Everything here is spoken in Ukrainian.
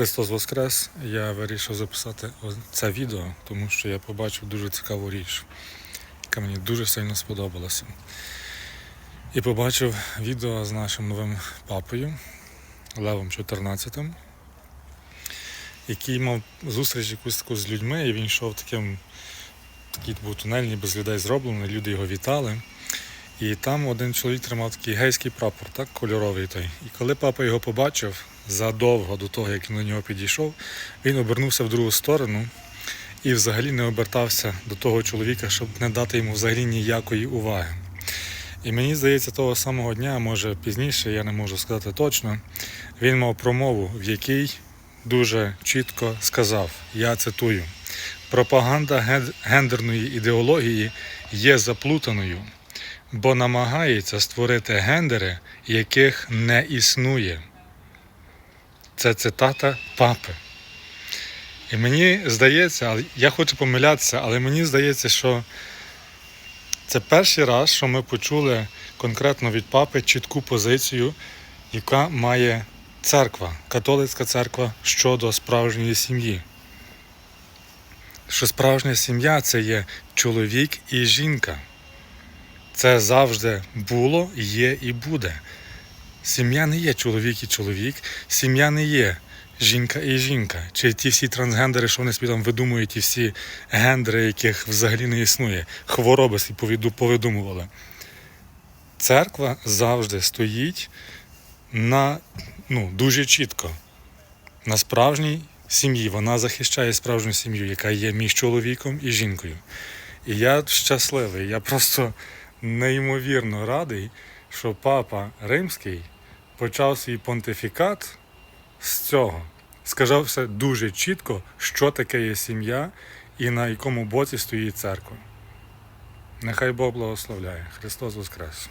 Христос Воскрес! Я вирішив записати це відео, тому що я побачив дуже цікаву річ, яка мені дуже сильно сподобалася. І побачив відео з нашим новим папою Левом XIV, який мав зустріч якусь таку з людьми, і він йшов таким, такий був тунель, ніби з людей зроблений, люди його вітали. І там один чоловік тримав такий гейський прапор, так, кольоровий той. І коли папа його побачив задовго до того, як він до нього підійшов, він обернувся в другу сторону і взагалі не обертався до того чоловіка, щоб не дати йому взагалі ніякої уваги. І мені здається, того самого дня, може пізніше, я не можу сказати точно, він мав промову, в якій дуже чітко сказав: я цитую: пропаганда гендерної ідеології є заплутаною бо намагається створити гендери, яких не існує. Це цитата папи. І мені здається, я хочу помилятися, але мені здається, що це перший раз, що ми почули конкретно від папи чітку позицію, яка має церква, католицька церква щодо справжньої сім'ї. Що справжня сім'я це є чоловік і жінка. Це завжди було, є і буде. Сім'я не є чоловік і чоловік, сім'я не є жінка і жінка. Чи ті всі трансгендери, що вони собі там видумують, ті всі гендери, яких взагалі не існує, хвороби собі повидумували. Церква завжди стоїть на ну, дуже чітко. На справжній сім'ї. Вона захищає справжню сім'ю, яка є між чоловіком і жінкою. І я щасливий. Я просто неймовірно радий, що папа Римський почав свій понтифікат з цього. Сказав все дуже чітко, що таке є сім'я і на якому боці стоїть церква. Нехай Бог благословляє. Христос Воскрес!